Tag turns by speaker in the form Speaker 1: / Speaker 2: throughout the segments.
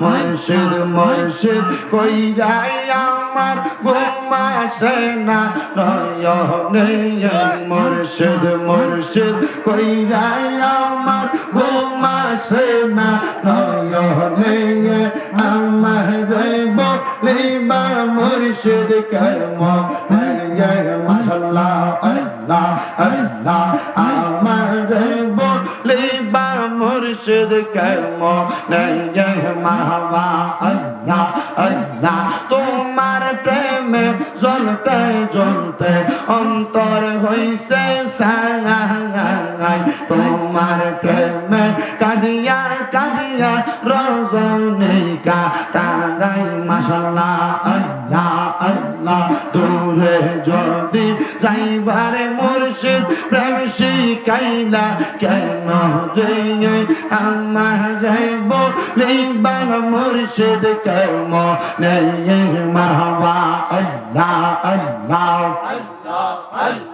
Speaker 1: মুর্শিদ মুর্শিদ কই যাই আমার ঘুম আসে না নয়নে মুর্শিদ মুর্শিদ কই যাই আমার ঘুম আসে না নয়নে আমার বলিবা মুর্শিদ কর্ম মাশাল্লাহ আল্লাহ আল্লাহ আমার মুর্শিদ কর্ম মারহাবা আল্লাহ আল্লাহ। তোমার প্রেমে জ্বলতে জ্বলতে অন্তর হইছে সাঙাই তোমার প্রেমে কাঁদিয়া কাঁদিয়া রজনীকা টাঙ্গাই মাসাল্লাহ আল্লাহ আল্লাহ, দূরে যদি যাইবারে মুর্শিদ প্রেম শিখাইলা কেন রে আমার বলিবা মুর্শিদ কর্ম নেই? মারহাবা, আল্লাহ আল্লাহ আল্লাহ আল্লাহ।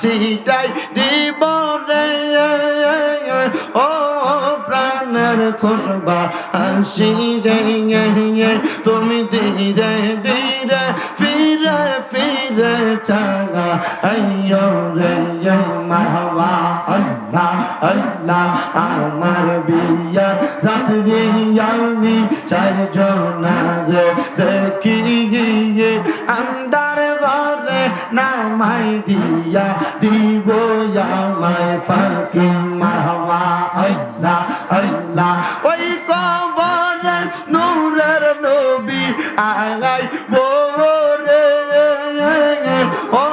Speaker 1: সিটাই দিব রে। ও প্রাণের খুশবা হাসি রে তুমি ধীরে ধীরে ফিরে ফিরে চাগা। আইয়ো রে মারহাবা আল্লাহ আল্লাহ। আমার বিয়া যাত্রী আমি চারজন দেখি, গিয়ে আন্দার ঘরে নামাই দিয়া, দিব আমায় ফাঁকি মারহাবা আল্লাহ আল্লাহ। ওই কবরে নূরের নবী আগাই বোরে ও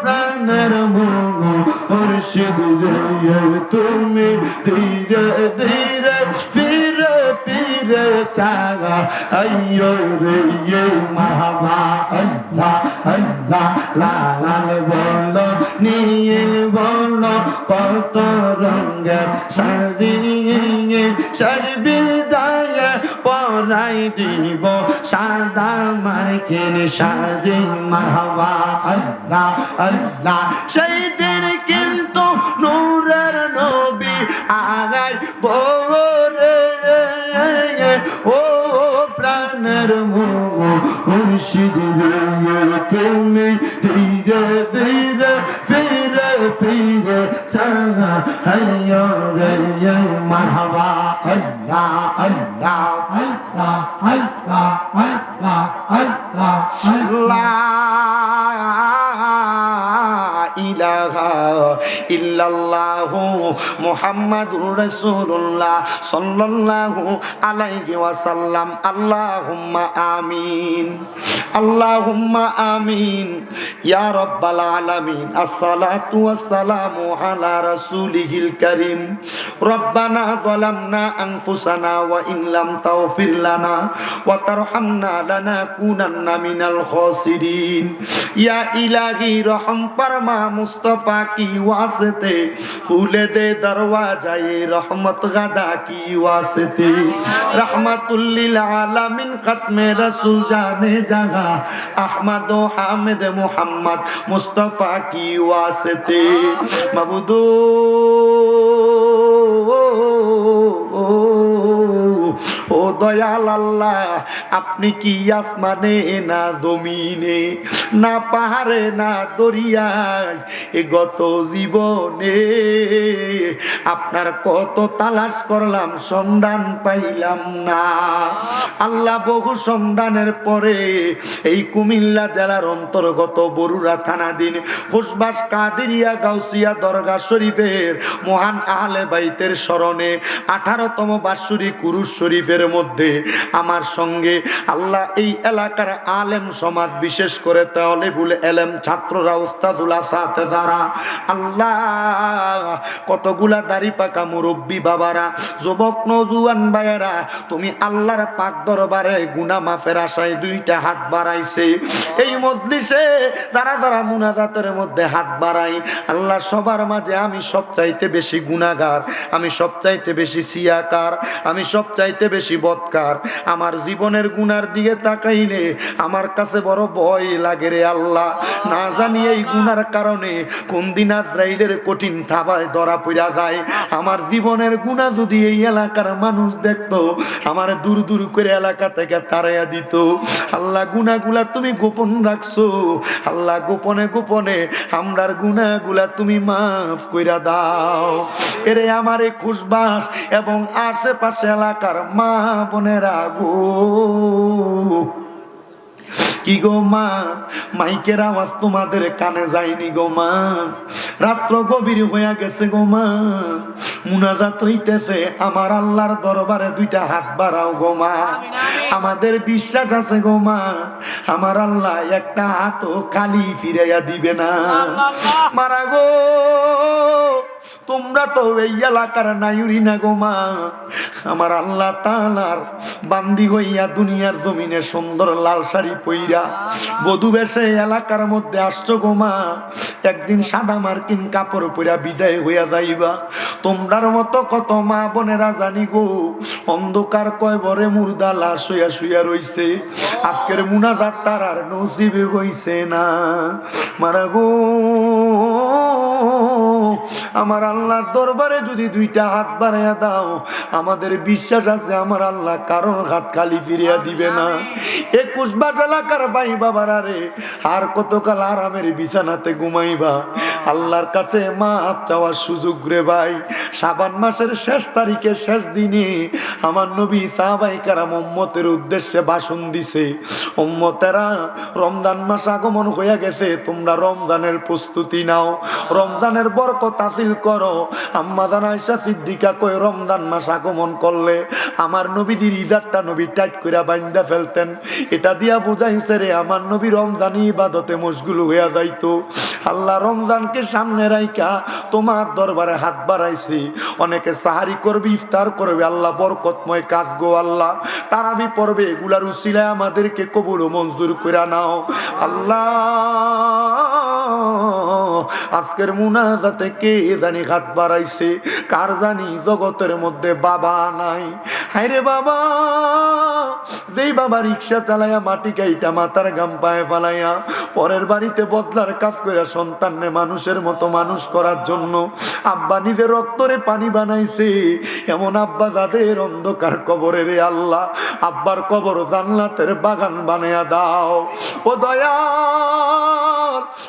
Speaker 1: প্রাণের মুর্শিদ, তুমি ধীরে ধীরে ফিরে চাগা আইয়ো রে মাহবা আল্লাহ আল্লাহ লাল বল নীল বল কত রঙের শাড়ি সর্বিদায় পরাই দিব সাদা মার্কিন শাড়ি মারহাবা আল্লাহ আল্লাহ সেই দিন মুর্শিদ তুমি ধীরে ধীরে ফিরে ফিরে চাঙা হাইয়া রে মারহাবা আল্লাহ আল্লাহ আল্লাহ আল্লাহ আল্লাহ আল্লাহ আল্লাহ ইলাহা ইল্লাল্লাহু মুহাম্মাদুর রাসূলুল্লাহ ফুলে দে রহমত গাদা কি ওয়াসতে। রহমাতুল্লিল আলামিন খতমে রসুল জানে জাগা। আহমদ ও হামেদ মুহাম্মদ মুস্তফা কি ওয়াসতে? মাবুদু। ও দয়াল আল্লাহ, আপনি কি আসমানে না জমিনে, না পাহাড়ে, না দরিয়ায় এ গত জীবনে? আপনার কত তালাশ করলাম, সন্ধান পাইলাম না। আল্লাহ বহু সন্ধানের পরে এই কুমিল্লা জেলার অন্তর্গত বরুড়া থানাধীন খুশবাস কাদিরিয়া গাউসিয়া দরগা শরীফের মহান আহলে বাইতের স্মরণে আঠারোতম বাৎসরিক কুরুশ শরীফের মধ্যে মধ্যে আমার সঙ্গে আল্লাহ এই এলাকার আলেম সমাজ বিশেষ করে তাহলে বলে এলেম, ছাত্ররা ওস্তাদুল আসাতে যারা আল্লাহ, কতগুলা দাড়ি পাকা মুরব্বী বাবারা, যুবক নজুয়ান ভাইয়েরা, তুমি আল্লাহর পাক দরবারে গুনা মাফের আশায় দুইটা হাত বাড়াইছে। এই মজলিসে যারা যারা মুনাজাতের মধ্যে হাত বাড়াই আল্লাহ সবার মাঝে আমি সবচাইতে বেশি গুনাগার আমি সবচাইতে বেশি সিয়াকার, আমি সবচাইতে বেশি বৎকার আমার জীবনের গুনার দিকে তাকাইলে আমার কাছে বড় ভয় লাগে রে আল্লাহ। না জানি এই গুনার কারণে কোন দিন আজরাইলের কঠিন থাবায় ধরা পড়া যায়। আমার জীবনের গুণা যদি এই এলাকার মানুষ দেখতো, আমার দূর দূর করে এলাকা থেকে তাড়াইয়া দিত। আল্লাহ গুনাগুলা তুমি গোপন রাখছো। আল্লাহ, গোপনে গোপনে আমরার গুনাগুলা তুমি মাফ কইরা দাও। এরে আমার এই খুশবাস এবং আশেপাশে এলাকার মা বোনেরা গো কি গো মা? মাইকের আওয়াজ তোমাদের কানে যায়নি গো মা। রাত্র গভীর হইয়া গেছে গো মা। মুনাজাত হইতেছে আমার আল্লাহর দরবারে দুইটা হাত বাড়াও গো মা। আমাদের বিশ্বাস আছে গো মা। আমার আল্লাহ একটা হাতও খালি ফিরাইয়া দিবে না। মারা গো তোমরা তো এই এলাকার নাইউরি না গো মা। আমার আল্লাহ তালার বান্দি হইয়া দুনিয়ার জমিনে সুন্দর লাল শাড়ি পইরা বধু বেশে এলাকার মধ্যে আসছো গোমা একদিন সাদা মার্কিন কাপড় পরে বিদায় হইয়া যাইবা। তোমরার মতো কত মা বোনেরা জানি গো। অন্ধকার কয় বরে মুর্দা লাশ হইয়া শুইয়া রইছে। আজকের মুনাদার তার আর নসিবে হইছে না। মারা গো। আমার আল্লাহর দরবারে যদি দুইটা হাত বাড়াইয়া দাও আমাদের বিশ্বাস আছে আমার আল্লাহ কারোর হাত খালি ফিরিয়া দিবে না। একুশ বাস এলাকার ভাই বাবারা রে আর কতকাল আরামের বিছানাতে ঘুমাইবা? আল্লাহর কাছে মাপ চাওয়ার সুযোগ রে ভাই। সাবান মাসের শেষ তারিখে শেষ দিনে আমার নবী সাহাবাই কারাম উম্মতের উদ্দেশ্যে ভাষণ দিছে উম্মতেরা রমজান মাস আগমন হইয়া গেছে তোমরা রমজানের প্রস্তুতি নাও। রমজানের বরকত হাসিল করো। আম্মা আয়সা সিদ্দিকা রমজান মাস আগমন করলে আমার নবীজির ইজারটা নবী টাইট করে বাইন্দা ফেলতেন। এটা দিয়া বুঝাইছে রে, আমার নবী রমজানি ইবাদতে মশগুল হইয়া যাইতো। আল্লাহ রমজানকে সামনে রাইকা তোমার দরবারে হাত বাড়াইছি। অনেকে সাহারি করবে, ইফতার করবে, আল্লাহ বরকতময় কাজ গো আল্লাহ। তারাবি পড়বে এগুলার উসিলায় আমাদেরকে কবুল মঞ্জুর করে নাও। আল্লাহ আজকের মুনাজাতে কে জানি হাত বাড়াইছে? কার জানি জগতের মধ্যে বাবা নাই? হাইরে বাবা, যেই বাবা রিক্সা চালাইয়া মাটি গাইটা মাথার গাম পায়ে ফালাইয়া পরের বাড়িতে বদলার কাজ করে সন্তাননে মানুষের মতো মানুষ করার জন্য আব্বা নিজের রক্তরে পানি বানাইছে। এমন আব্বা যাদের অন্ধকার কবরে রে আল্লাহ, আব্বার কবর জান্নাতের বাগান বানাইয়া দাও। ও দয়া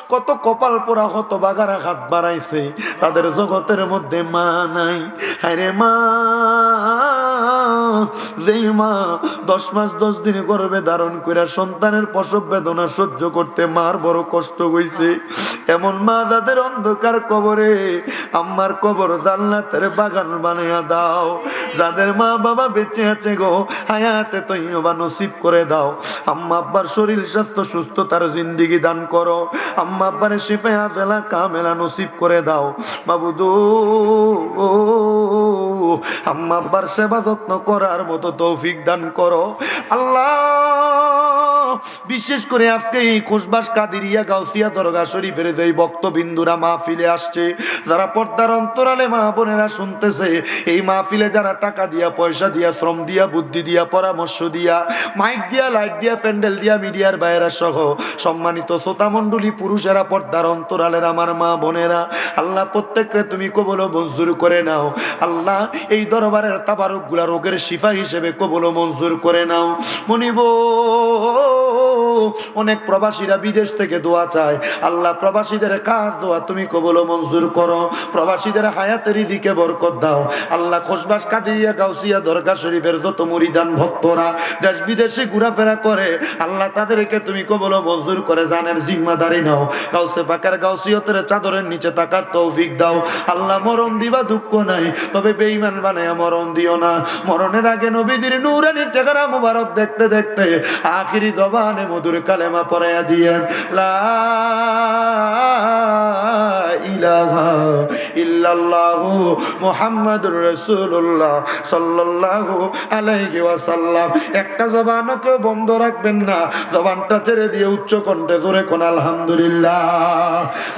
Speaker 1: কত কপাল পোড়া কত বাগারা হাত বাড়াইছে। তাদের জগতের মধ্যে মা নাই। হ্যাঁ মা। যেই মা দশ মাস দশ দিনে গর্বে ধারণ করে সন্তানের প্রসব বেদনা সহ্য করতে মার বড় কষ্ট হইছে। এমন মা তাদের অন্ধকার কবরে, আম্মার কবর জান্নাতের বাগান বানিয়ে দাও। যাদের মা বাবা বেঁচে আছে গো, হায়াতে তৈবা নসিব করে দাও। আম্মা আব্বার শরীর স্বাস্থ্য, সুস্থতার জিন্দিগি দান করো। আম্মা আব্বারে শিপে হাতেলা কামেলা নসিব করে দাও। বাবু দো আম্মা আব্বার সেবা যত্ন করার মতো তৌফিক দান করো। আল্লাহ বিশেষ করে আজকে এই খুশবাস কাদিরিয়া গাউসিয়া দরগা শরীফের যেই বক্তবিন্দুরা মাহফিলে আসছে, যারা পর্দার অন্তরালে মা বোনেরা শুনতেছে, এই মাহফিলে যারা টাকা দিয়া, পয়সা দিয়া, শ্রম দিয়া, বুদ্ধি দিয়া, পরামর্শ দিয়া, মাইক দিয়া, লাইট দিয়া, প্যান্ডেল দিয়া, মিডিয়ার বাইরা সহ সম্মানিত শ্রোতামণ্ডলী, পুরুষেরা পর্দার অন্তরালের আমার মা বোনেরা, আল্লাহ প্রত্যেকরে তুমি কবল মঞ্জুর করে নাও। আল্লাহ এই দরবারের তাবারুকগুলা রোগের শিফা হিসেবে কবল মঞ্জুর করে নাও। মনিব অনেক প্রবাসীরা বিদেশ থেকে দোয়া চায়। আল্লাহ, প্রবাসীদের কাজ দোয়া তুমি কবল মঞ্জুর করো। প্রবাসীদের হায়াতের দিকে বরকত দাও। আল্লাহ খোসবাস কাদিয়া গাউসিয়া দরগা শরীফের যত মুরিদান ভক্তরা দেশ বিদেশে ঘোরাফেরা করে, আল্লাহ তাদেরকে তুমি কবল মঞ্জুর করে জানের জিম্মাদারি নাও। গাউসে পাকার গাউসিয়তের চাদরের নিচে তাকার তৌফিক দাও। আল্লাহ, মরণ দিবা দুঃখ নাই, তবে বেঈমান বানায় মরণ দিও না। মরণের আগে নবীদের নূরানি চেহারা মুবারক দেখতে দেখতে, আখিরি জবানে মধুর কালেমা পড়াইয়া দিয়েন, লা ইলাহা ইল্লাল্লাহু মুহাম্মাদুর আলাইহি ওয়াসাল্লাম। একটা জবান কেউ বন্ধ রাখবেন না, জবানটা ছেড়ে দিয়ে উচ্চ কণ্ঠে জোরে কোন আলহামদুলিল্লাহ।